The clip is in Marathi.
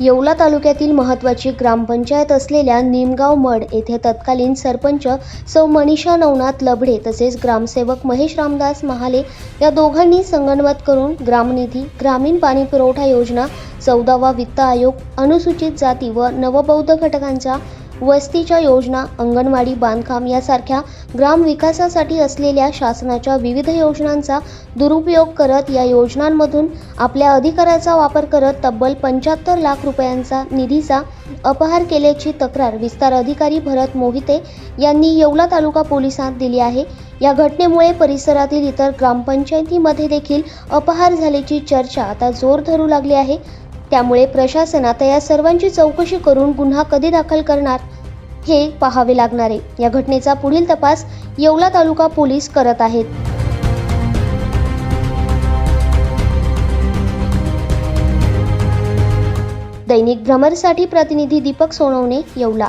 येवला तालुक्यातील महत्त्वाची ग्रामपंचायत असलेल्या निमगाव मड येथे तत्कालीन सरपंच सौ मनीषा नवनाथ लबडे तसेच ग्रामसेवक महेश रामदास महाले या दोघांनी संगनमत करून ग्रामनिधी ग्रामीण पाणी पुरवठा योजना चौदावा वित्त आयोग अनुसूचित जाती व नवबौद्ध घटकांच्या वस्तीच्या योजना अंगणवाडी बांधकाम यासारख्या ग्रामविकासासाठी असलेल्या शासनाच्या विविध योजनांचा दुरुपयोग करत या योजनांमधून आपल्या अधिकाराचा वापर करत तब्बल पंच्याहत्तर लाख रुपयांचा निधीचा अपहार केल्याची तक्रार विस्तार अधिकारी भरत मोहिते यांनी येवला तालुका पोलिसांत दिली आहे. या घटनेमुळे परिसरातील इतर ग्रामपंचायतीमध्ये देखील अपहार झाल्याची चर्चा आता जोर धरू लागली आहे. त्यामुळे प्रशासन आता या सर्वांची चौकशी करून गुन्हा कधी दाखल करणार? हे पाहावे लागणार. आहे या घटनेचा पुढील तपास येवला तालुका पोलीस करत आहेत. दैनिक भ्रमरसाठी प्रतिनिधी दीपक सोनवणे येवला